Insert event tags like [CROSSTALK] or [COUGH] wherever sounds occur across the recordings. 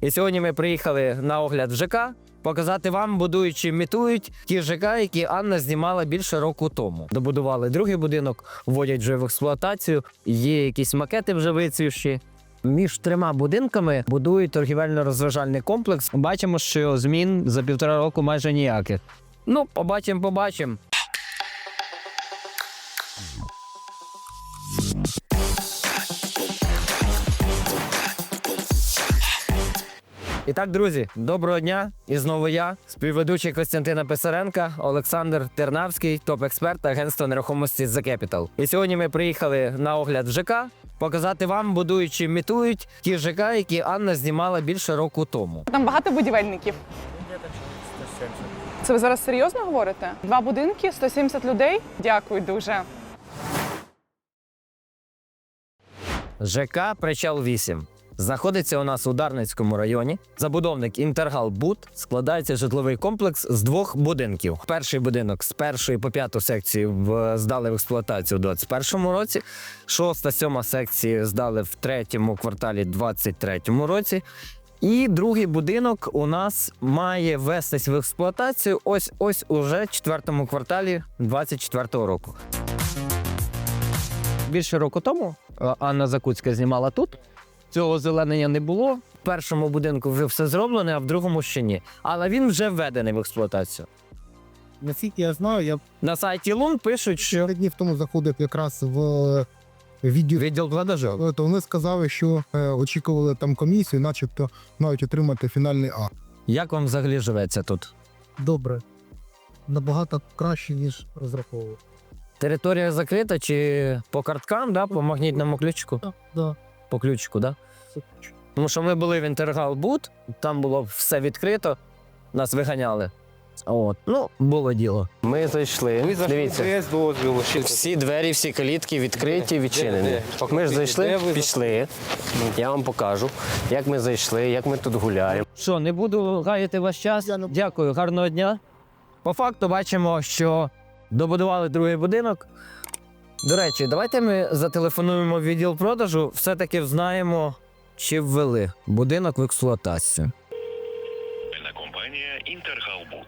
І сьогодні ми приїхали на огляд в ЖК показати вам, будуючи імітують ті ЖК, які Анна знімала більше року тому. Добудували другий будинок, вводять вже в експлуатацію. Є якісь макети вже вицвівші. Між трьома будинками будують торгівельно-розважальний комплекс. Бачимо, що змін за півтора року майже ніяких. Ну, побачимо, побачимо. І так, друзі, доброго дня! І знову я, співведучий Костянтина Писаренка, Олександр Тернавський, топ-експерт агентства нерухомості The Capital. І сьогодні ми приїхали на огляд в ЖК показати вам, будуючи імітують ті ЖК, які Анна знімала більше року тому. Там багато будівельників. Це ви зараз серйозно говорите? Два будинки, 170 людей. Дякую дуже. ЖК Причал 8. Знаходиться у нас у Дарницькому районі. Забудовник Інтергал Бут складається житловий комплекс з двох будинків. Перший будинок з першої по п'яту секції здали в експлуатацію у 2021 році. Шоста, сьома секції здали в третьому кварталі 2023 році. І другий будинок у нас має вестись в експлуатацію ось ось уже в четвертому кварталі 2024 року. Більше року тому е, Анна Закуцька знімала тут. Цього озеленення не було. В першому будинку вже все зроблене, а в другому ще ні. Але він вже введений в експлуатацію. Наскільки я знаю, я На сайті Лун пишуть, що днів тому заходив якраз в е, відділ, відділ продажу. е, то вони сказали, що е, очікували там комісію, начебто мають отримати фінальний акт. Як вам взагалі живеться тут? Добре. Набагато краще, ніж розраховував. Територія закрита чи по карткам, да? по магнітному ключику? Так, да. По ключику, да? Тому що ми були в Інтергал Бут, там було все відкрито, нас виганяли. От, ну, було діло. Ми зайшли. Дивіться. без дозволу. Ще Всі двері, всі калітки відкриті, відчинені. Ми ж зайшли, пішли. Я вам покажу, як ми зайшли, як ми тут гуляємо. Що, не буду гаяти ваш час. Дякую, гарного дня. По факту бачимо, що добудували другий будинок. До речі, давайте ми зателефонуємо в відділ продажу, все-таки знаємо, чи ввели будинок в експлуатацію. Компанія Інтергалбуд.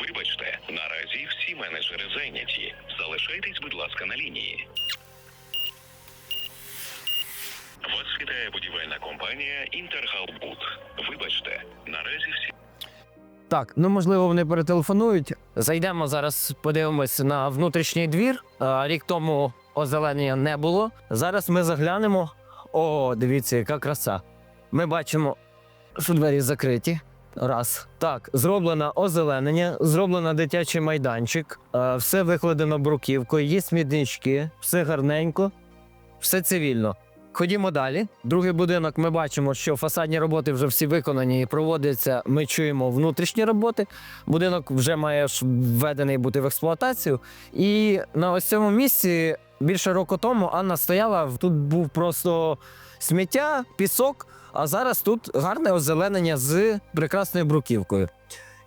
Вибачте, наразі всі менеджери зайняті. Залишайтесь, будь ласка, на лінії. Вас вітає будівельна компанія Інтергалбуд. Вибачте, наразі всі. Так, ну можливо, вони перетелефонують. Зайдемо зараз, подивимось на внутрішній двір. Рік тому озеленення не було. Зараз ми заглянемо. О, дивіться, яка краса. Ми бачимо, що двері закриті. Раз. Так, зроблено озеленення, зроблено дитячий майданчик, все викладено бруківкою, є смітнички, все гарненько, все цивільно. Ходімо далі. Другий будинок ми бачимо, що фасадні роботи вже всі виконані і проводяться. Ми чуємо внутрішні роботи. Будинок вже має введений бути в експлуатацію. І на ось цьому місці більше року тому Анна стояла. Тут був просто сміття, пісок. А зараз тут гарне озеленення з прекрасною бруківкою.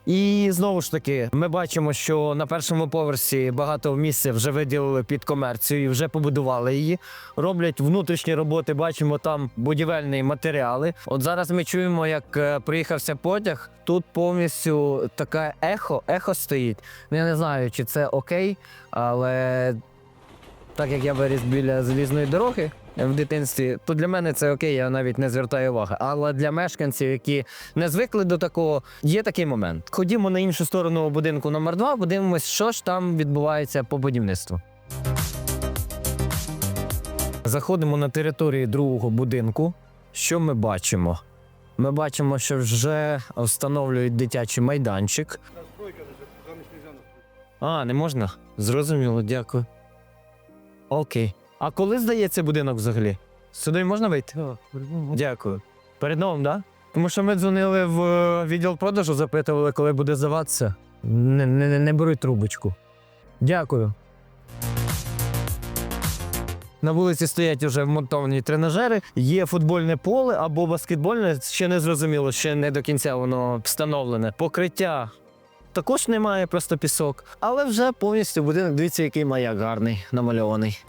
І знову ж таки, ми бачимо, що на першому поверсі багато місця вже виділили під комерцію, і вже побудували її. Роблять внутрішні роботи, бачимо там будівельні матеріали. От зараз ми чуємо, як е, приїхався потяг. Тут повністю таке ехо, ехо стоїть. Я не знаю, чи це окей, але так як я виріс біля залізної дороги в дитинстві, то для мене це окей, я навіть не звертаю уваги. Але для мешканців, які не звикли до такого, є такий момент. Ходімо на іншу сторону будинку номер 2 подивимось, що ж там відбувається по будівництву. Заходимо на територію другого будинку. Що ми бачимо? Ми бачимо, що вже встановлюють дитячий майданчик. А, не можна? Зрозуміло, дякую. Окей. А коли здається будинок взагалі? Сюди можна вийти? Дякую. Перед новим, так? Да? Тому що ми дзвонили в е, відділ продажу, запитували, коли буде здаватися. Не, не, не беруть трубочку. Дякую. На вулиці стоять вже вмонтовані тренажери, є футбольне поле або баскетбольне, ще не зрозуміло, ще не до кінця воно встановлене. Покриття також немає, просто пісок. Але вже повністю будинок, дивіться, який маяк гарний намальований.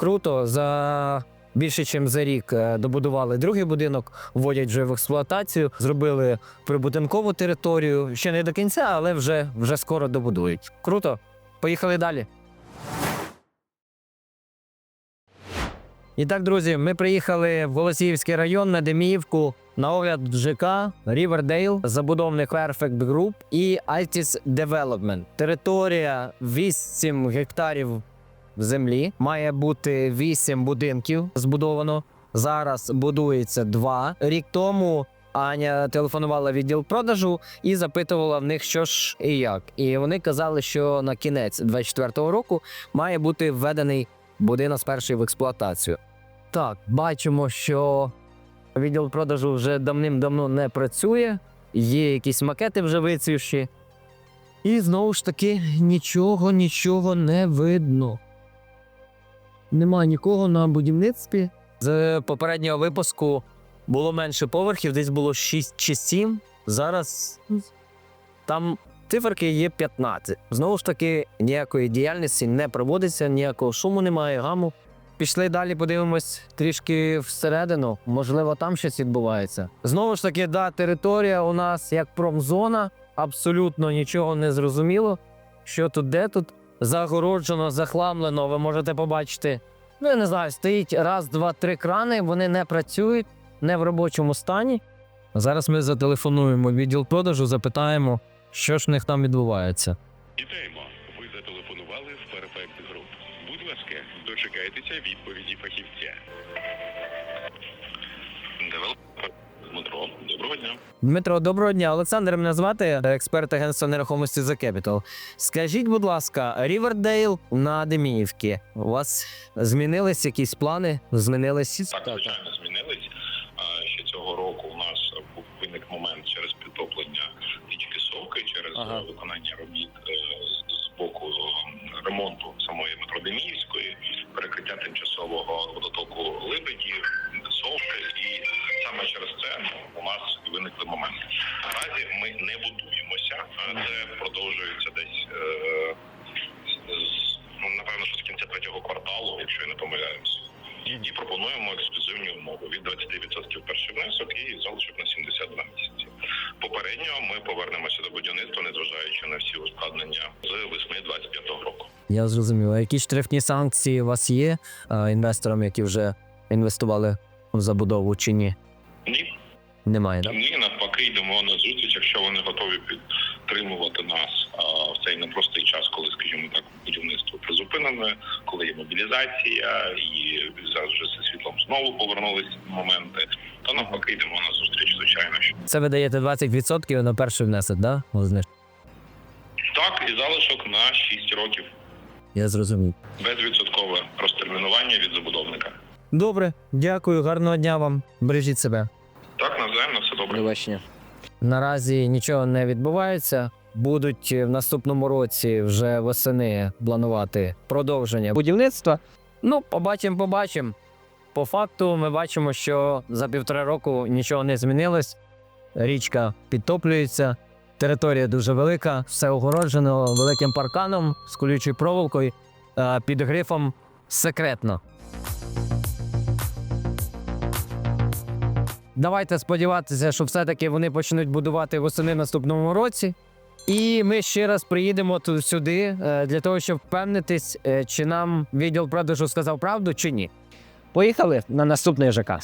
Круто. За більше ніж за рік е, добудували другий будинок, вводять вже в експлуатацію, зробили прибудинкову територію. Ще не до кінця, але вже, вже скоро добудують. Круто. Поїхали далі. І так, друзі, ми приїхали в Голосіївський район на Деміївку на огляд ЖК Рівердейл, забудовник Perfect Group і Altis Development. Територія 8 гектарів землі. Має бути 8 будинків збудовано. Зараз будується два. Рік тому Аня телефонувала відділ продажу і запитувала в них, що ж і як. І вони казали, що на кінець 24-го року має бути введений будинок з першої в експлуатацію. Так, бачимо, що відділ продажу вже давним-давно не працює, є якісь макети вже вицвівші. І знову ж таки нічого, нічого не видно. Нема нікого на будівництві. З попереднього випуску було менше поверхів, десь було 6 чи 7. Зараз там циферки є 15. Знову ж таки, ніякої діяльності не проводиться, ніякого шуму немає, гаму. Пішли далі, подивимось трішки всередину. Можливо, там щось відбувається. Знову ж таки, да, територія у нас як промзона, абсолютно нічого не зрозуміло. Що тут, де тут? Загороджено, захламлено, ви можете побачити. Ну, я не знаю, стоїть раз, два, три крани, вони не працюють, не в робочому стані. Зараз ми зателефонуємо відділ продажу, запитаємо, що ж в них там відбувається. Вітаємо. Ви зателефонували в Perfect Group. Будь ласка, дочекайтеся відповіді фахівця. Девелопер Дмитро, доброго дня. Дмитро, доброго дня. Олександр мене звати, експерт агентства нерухомості The Capital. Скажіть, будь ласка, Рівердейл на Деміївці. У вас змінились якісь плани? Змінились? Так, звичайно, змінились. А, Ще цього року у нас був виник момент через підтоплення річки Совки, через Ага. е, виконання робіт е, з- боку е, ремонту самої метро Я зрозумів. А які штрафні санкції у вас є а, інвесторам, які вже інвестували в забудову чи ні? Ні, Немає, так? ні, навпаки, йдемо на зустріч, якщо вони готові підтримувати нас а, в цей непростий час, коли, скажімо так, будівництво призупинене, коли є мобілізація, і зараз вже зі світлом знову повернулись моменти. То навпаки йдемо на зустріч, звичайно. що. Це ви даєте 20% на перший внесок, да? Возне- Так, і залишок на 6 років. Я зрозумів. Безвідсоткове розтермінування від забудовника. Добре, дякую, гарного дня вам. Бережіть себе. Так, навзаєм, на все добре. Наразі нічого не відбувається. Будуть в наступному році вже восени планувати продовження будівництва. Ну, побачимо, побачимо. По факту, ми бачимо, що за півтора року нічого не змінилось. Річка підтоплюється, територія дуже велика, все огороджено великим парканом з колючою проволокою під грифом секретно. Давайте сподіватися, що все-таки вони почнуть будувати восени наступному році. І ми ще раз приїдемо тут сюди е, для того, щоб впевнитись, е, чи нам відділ продажу сказав правду, чи ні. Поїхали на наступний ЖК.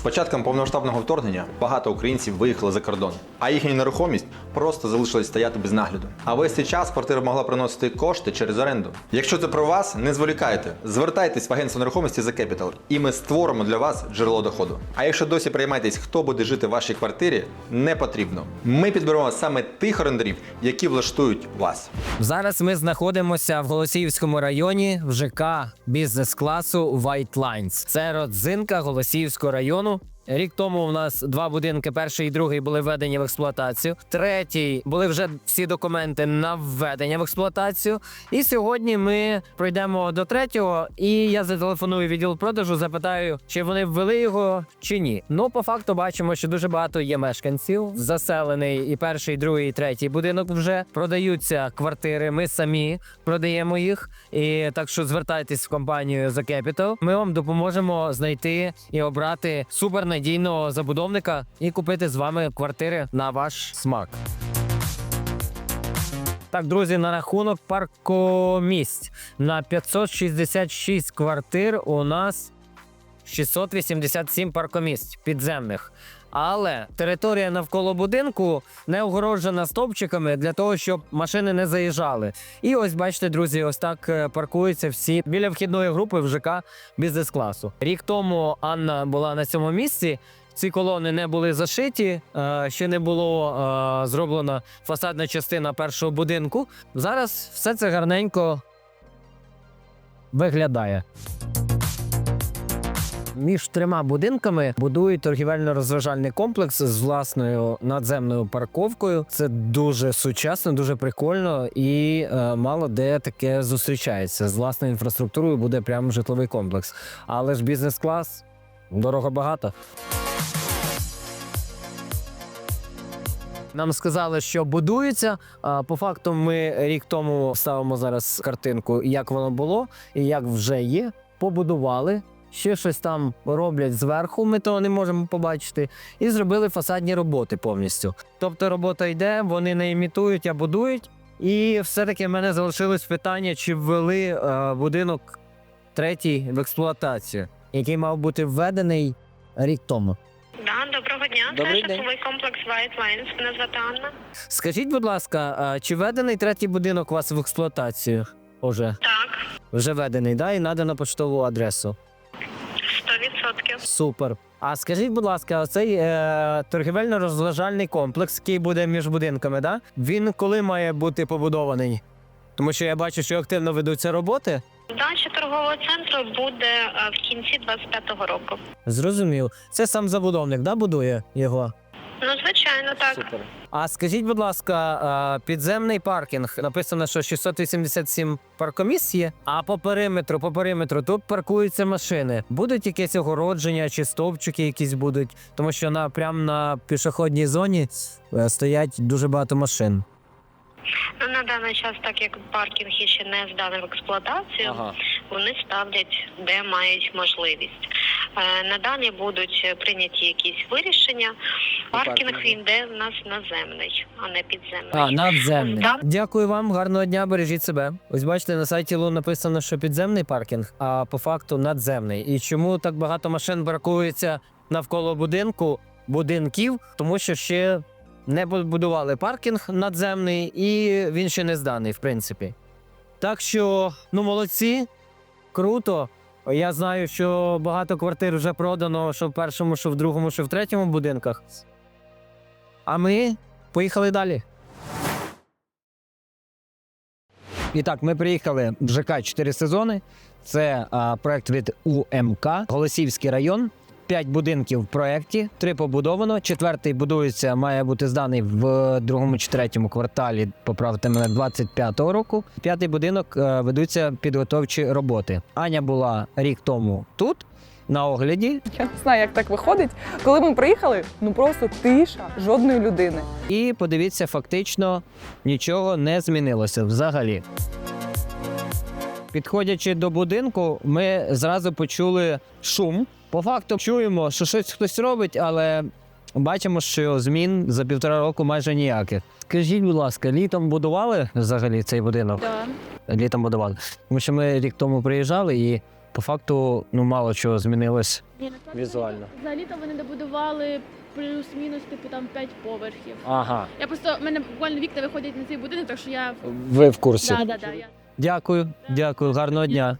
З початком повномасштабного вторгнення багато українців виїхали за кордон, а їхня нерухомість просто залишилась стояти без нагляду. А весь цей час квартира могла приносити кошти через оренду. Якщо це про вас, не зволікайте. Звертайтесь в агентство нерухомості The Capital, і ми створимо для вас джерело доходу. А якщо досі приймаєтесь, хто буде жити в вашій квартирі, не потрібно. Ми підберемо саме тих орендарів, які влаштують вас. Зараз ми знаходимося в Голосіївському районі в ЖК бізнес-класу White Lines. Це родзинка Голосіївського району. Рік тому у нас два будинки, перший і другий були введені в експлуатацію. Третій були вже всі документи на введення в експлуатацію. І сьогодні ми пройдемо до третього, і я зателефоную відділ продажу, запитаю, чи вони ввели його чи ні. Ну, по факту бачимо, що дуже багато є мешканців. Заселений і перший, і другий, і третій будинок вже продаються квартири. Ми самі продаємо їх. І так що звертайтесь в компанію The Capital. Ми вам допоможемо знайти і обрати супернадійного забудовника і купити з вами квартири на ваш смак. Так, друзі, на рахунок паркомісць на 566 квартир у нас 687 паркомісць підземних. Але територія навколо будинку не огороджена стовпчиками для того, щоб машини не заїжджали. І ось бачите, друзі, ось так е, паркуються всі біля вхідної групи в ЖК бізнес-класу. Рік тому Анна була на цьому місці. Ці колони не були зашиті, е, ще не було е, зроблена фасадна частина першого будинку. Зараз все це гарненько виглядає. Між трьома будинками будують торгівельно-розважальний комплекс з власною надземною парковкою. Це дуже сучасно, дуже прикольно і е, мало де таке зустрічається. З власною інфраструктурою буде прямо житловий комплекс. Але ж бізнес-клас дорого багато. Нам сказали, що будується. По факту, ми рік тому ставимо зараз картинку, як воно було і як вже є. Побудували. Ще щось там роблять зверху, ми того не можемо побачити, і зробили фасадні роботи повністю. Тобто робота йде, вони не імітують, а будують. І все-таки в мене залишилось питання, чи ввели е, будинок третій в експлуатацію, який мав бути введений рік тому. Да, доброго дня. Добрий Це день. житловий комплекс White Lines. Мене звати Анна. Скажіть, будь ласка, а чи введений третій будинок у вас в експлуатацію? Уже Так, вже введений, да? І надано поштову адресу. 100%. Супер. А скажіть, будь ласка, цей е, торгівельно-розважальний комплекс, який буде між будинками, да? він коли має бути побудований? Тому що я бачу, що активно ведуться роботи. Здача торгового центру буде е, в кінці 25-го року. Зрозумів. Це сам забудовник, да, будує його? Ну, звичайно, так. Супер. А скажіть, будь ласка, підземний паркінг написано, що 687 паркомісць є, а по периметру, по периметру тут паркуються машини. Будуть якесь огородження чи стовпчики якісь будуть, тому що на прямо на пішохідній зоні е, стоять дуже багато машин. Ну, на даний час, так як паркінг ще не зданий в експлуатацію, вони ставлять, де мають можливість. Е, Надалі будуть прийняті якісь вирішення. Паркінг він йде в нас наземний, а не підземний. А, надземний. Да. Дякую вам, гарного дня, бережіть себе. Ось бачите, на сайті Лу написано, що підземний паркінг, а по факту надземний. І чому так багато машин паркується навколо будинку, будинків? Тому що ще не будували паркінг надземний, і він ще не зданий, в принципі. Так що, ну молодці, круто. Я знаю, що багато квартир вже продано, що в першому, що в другому, що в третьому будинках. А ми поїхали далі. І так, ми приїхали в ЖК 4 сезони. Це а, проект від УМК, Голосівський район. П'ять будинків в проєкті, три побудовано. Четвертий будується, має бути зданий в другому чи третьому кварталі, поправте мене 25-го року. П'ятий будинок е, ведуться підготовчі роботи. Аня була рік тому тут на огляді, Я не знаю, як так виходить. Коли ми приїхали, ну просто тиша, жодної людини. І подивіться, фактично нічого не змінилося взагалі. Підходячи до будинку, ми зразу почули шум. По факту чуємо, що щось хтось робить, але бачимо, що змін за півтора року майже ніяких. Скажіть, будь ласка, літом будували взагалі цей будинок? Да. Літом будували. Тому що ми рік тому приїжджали і по факту ну мало чого змінилось. Ні, насправді Візуально. Взагалі то вони добудували плюс-мінус типу там 5 поверхів. Ага, Я просто в мене буквально вікна виходять на цей будинок, так що я ви в курсі. да, да, да, я Дякую, дякую, гарного дня.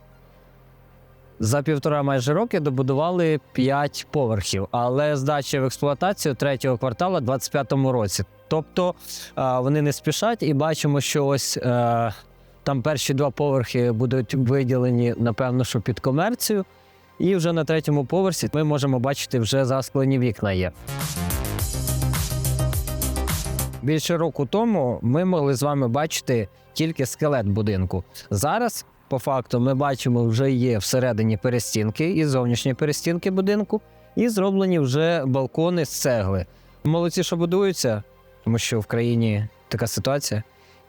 За півтора майже роки добудували 5 поверхів, але здача в експлуатацію третього квартала 25-му році. Тобто вони не спішать і бачимо, що ось е, там перші два поверхи будуть виділені, напевно, що під комерцію. І вже на третьому поверсі ми можемо бачити вже засклені вікна є. Більше року тому ми могли з вами бачити тільки скелет будинку. Зараз, по факту, ми бачимо, вже є всередині перестінки і зовнішні перестінки будинку, і зроблені вже балкони з цегли. Молодці, що будуються, тому що в країні така ситуація.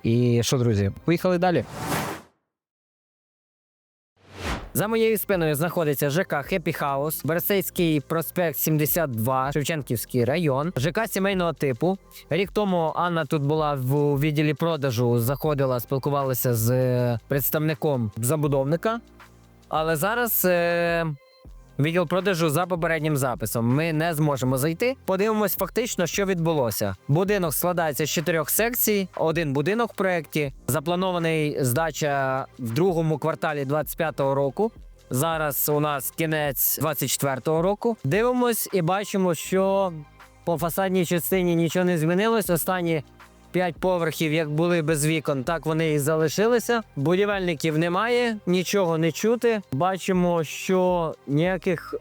І що, друзі, поїхали далі. За моєю спиною знаходиться ЖК Хеппі Хаус, Берсейський проспект 72, Шевченківський район, ЖК сімейного типу. Рік тому Анна тут була в відділі продажу, заходила, спілкувалася з е, представником забудовника. Але зараз е, відділ продажу за попереднім записом. Ми не зможемо зайти. Подивимось фактично, що відбулося. Будинок складається з чотирьох секцій. Один будинок в проєкті. Запланований здача в другому кварталі 25-го року. Зараз у нас кінець 24-го року. Дивимось і бачимо, що по фасадній частині нічого не змінилось. Останні П'ять поверхів, як були без вікон, так вони і залишилися. Будівельників немає, нічого не чути. Бачимо, що ніяких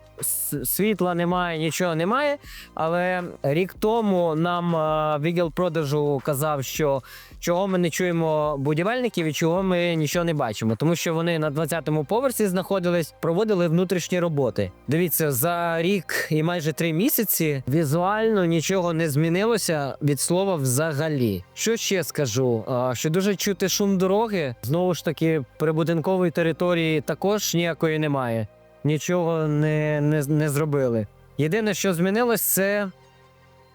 світла немає, нічого немає. Але рік тому нам е, відділ продажу казав, що чого ми не чуємо будівельників і чого ми нічого не бачимо, тому що вони на 20-му поверсі знаходились, проводили внутрішні роботи. Дивіться, за рік і майже три місяці візуально нічого не змінилося від слова взагалі. Що ще скажу? Що дуже чути шум дороги. Знову ж таки, прибудинкової території також ніякої немає. Нічого не, не, не зробили. Єдине, що змінилось, це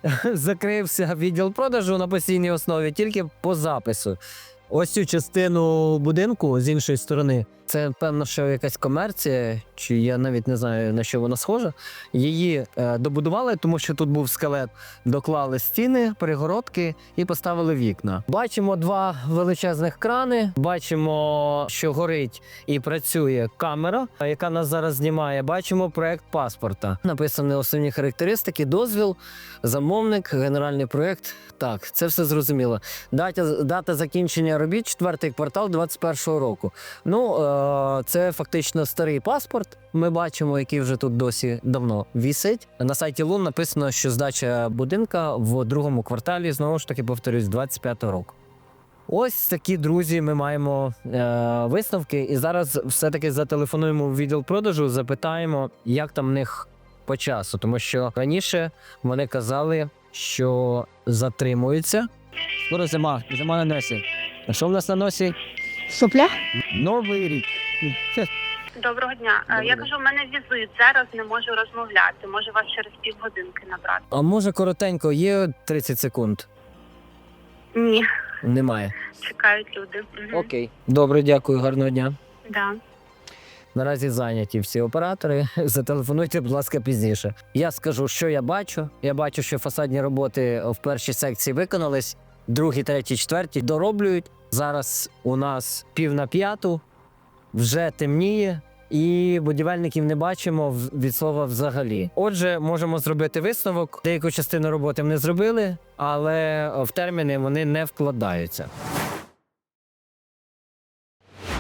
[LAUGHS] закрився відділ продажу на постійній основі тільки по запису. Ось цю частину будинку з іншої сторони. Це певно, що якась комерція, чи я навіть не знаю на що вона схожа. Її е, добудували, тому що тут був скелет. Доклали стіни, перегородки і поставили вікна. Бачимо два величезних крани. Бачимо, що горить і працює камера, яка нас зараз знімає. Бачимо проект паспорта. Написані основні характеристики, дозвіл, замовник, генеральний проект. Так, це все зрозуміло. Дата, дата закінчення робіт четвертий квартал 2021 року. Ну, е, це фактично старий паспорт. Ми бачимо, який вже тут досі давно вісить. На сайті Лун написано, що здача будинка в другому кварталі знову ж таки повторюсь, 25 року. Ось такі друзі. Ми маємо е, висновки, і зараз все-таки зателефонуємо в відділ продажу, запитаємо, як там в них по часу, тому що раніше вони казали, що затримуються. Скоро зима, зима на носі. А що в нас на носі? Сопля? Новий рік. Доброго дня. Е, Доброго Я кажу, в мене візит зараз не можу розмовляти. Можу вас через півгодинки набрати. А може коротенько, є 30 секунд? Ні, Немає. чекають люди. Мгм. Окей. Добре, дякую, гарного дня. Да. Наразі зайняті всі оператори. [LAUGHS] Зателефонуйте, будь ласка, пізніше. Я скажу, що я бачу. Я бачу, що фасадні роботи в першій секції виконались, другі, треті, четверті дороблюють. Зараз у нас пів на п'яту, вже темніє. І будівельників не бачимо від слова взагалі. Отже, можемо зробити висновок. Деяку частину роботи вони зробили, але в терміни вони не вкладаються.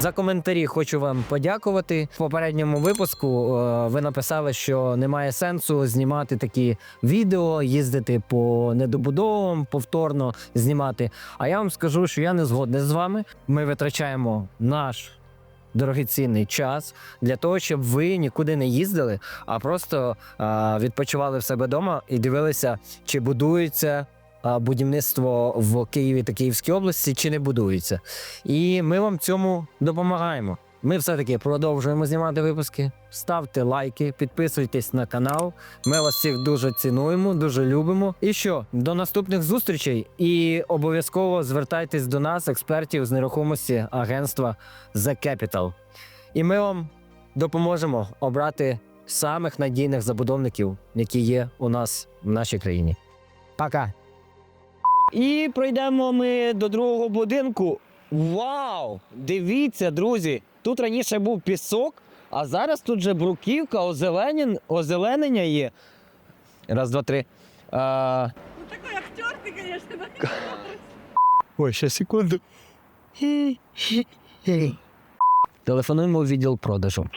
За коментарі хочу вам подякувати. В попередньому випуску е, ви написали, що немає сенсу знімати такі відео, їздити по недобудовам, повторно знімати. А я вам скажу, що я не згодний з вами. Ми витрачаємо наш дорогоцінний час для того, щоб ви нікуди не їздили, а просто е, відпочивали в себе вдома і дивилися, чи будується. Будівництво в Києві та Київській області чи не будується. І ми вам цьому допомагаємо. Ми все-таки продовжуємо знімати випуски. Ставте лайки, підписуйтесь на канал. Ми вас всіх дуже цінуємо, дуже любимо. І що, до наступних зустрічей. І обов'язково звертайтесь до нас, експертів з нерухомості агентства The Capital. І ми вам допоможемо обрати самих надійних забудовників, які є у нас в нашій країні. Пока! І пройдемо ми до другого будинку. Вау! Дивіться, друзі! Тут раніше був пісок, а зараз тут же бруківка, озеленен... озеленення є. Раз, два, три. А... Ну такий актер ти, звісно. [LAUGHS] Ой, ще секунду. Телефонуємо у відділ продажу.